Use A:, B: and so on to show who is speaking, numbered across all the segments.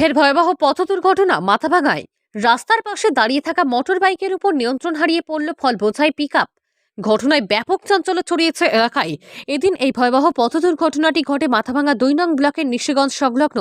A: ফের ভয়াবহ পথ দুর্ঘটনা মাথাভাঙায়। রাস্তার পাশে দাঁড়িয়ে থাকা মোটর বাইকের উপর নিয়ন্ত্রণ হারিয়ে পড়ল ফল বোঝাই পিক ঘটনায় ব্যাপক চঞ্চল ছড়িয়েছে এলাকায়। এদিন এই ভয়াবহ পথ দুর্ঘটনাটি ঘটে মাথাভাঙা দুই নং ব্লকের নিশিগঞ্জ সংলগ্ন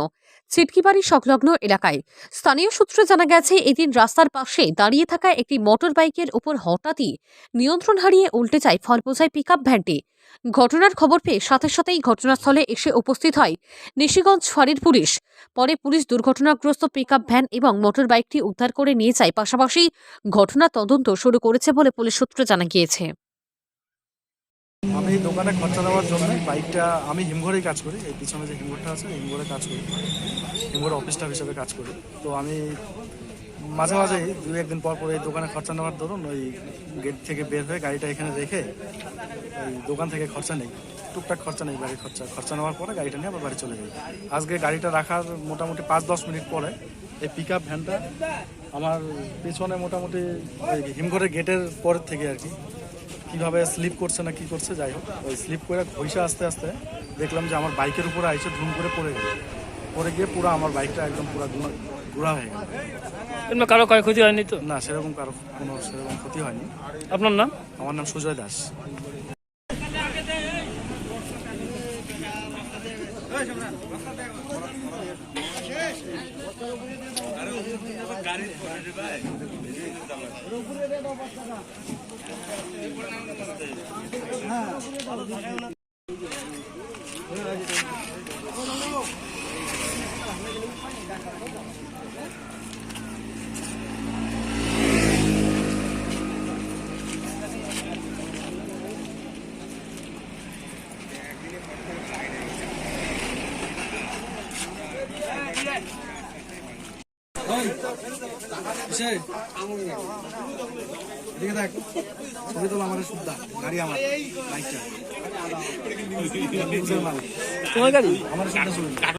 A: ছিটকিবাড়ি সংলগ্ন এলাকায়। স্থানীয় সূত্রে জানা গেছে, এদিন রাস্তার পাশে দাঁড়িয়ে থাকা একটি মোটর বাইকের উপর হঠাৎই নিয়ন্ত্রণ হারিয়ে উল্টে যায় ফল বোঝাই পিক ভ্যানটি। ঘটনার খবর পেয়ে সাথে সাথেই ঘটনাস্থলে এসে উপস্থিত হয় নিশিগঞ্জ ফাঁড়ির পুলিশ। পরে পুলিশ দুর্ঘটনাগ্রস্ত পিকআপ ভ্যান এবং মোটর বাইকটি উদ্ধার করে নিয়ে যায়। পাশাপাশি ঘটনা তদন্ত শুরু করেছে বলে পুলিশ সূত্রে জানা গিয়েছে।
B: আমি দোকানে খরচা দেওয়ার জন্য বাইকটা, আমি হিমঘরেই কাজ করি। এই পিছনে যে হিমঘরটা আছে হিমঘরে কাজ করি। হিমঘরে অফিস স্টাফ হিসেবে কাজ করি। তো আমি মাঝে মাঝে দু একদিন পর পর এই দোকানে খরচা নেওয়ার ধরুন ওই গেট থেকে বের হয়ে গাড়িটা এখানে রেখে ওই দোকান থেকে খরচা নেই। টুকটাক খরচা নেই বাড়ির খরচা। খরচা নেওয়ার পরে গাড়িটা নিয়ে আবার বাড়ি চলে যাই। আজকে গাড়িটা রাখার মোটামুটি পাঁচ দশ মিনিট পরে এই পিক আপ ভ্যানটা আমার পেছনে মোটামুটি হিমঘরের গেটের পরের থেকে আর কি কীভাবে স্লিপ করছে না কি করছে যাই হোক ওই স্লিপ করে ঘইসা আস্তে আস্তে দেখলাম যে আমার বাইকের উপরে আইসে ধুম করে পড়ে গেল। পড়ে গিয়ে পুরো আমার বাইকটা একদম পুরো গুঁড়া হয়ে গেল।
C: এমনি কারও ক্ষয়ক্ষতি হয়নি তো?
B: না সেরকম কারও কোনো সেরকম ক্ষতি হয়নি।
C: আপনার নাম?
B: আমার নাম সুজয় দাস। হ্যাঁ। দেখে দেখ ছবি তোলা আমাদের সুদ্ধা গাড়ি আমার বাইকটা।
C: তোমার গাড়ি?
B: আমার সুদ্ধা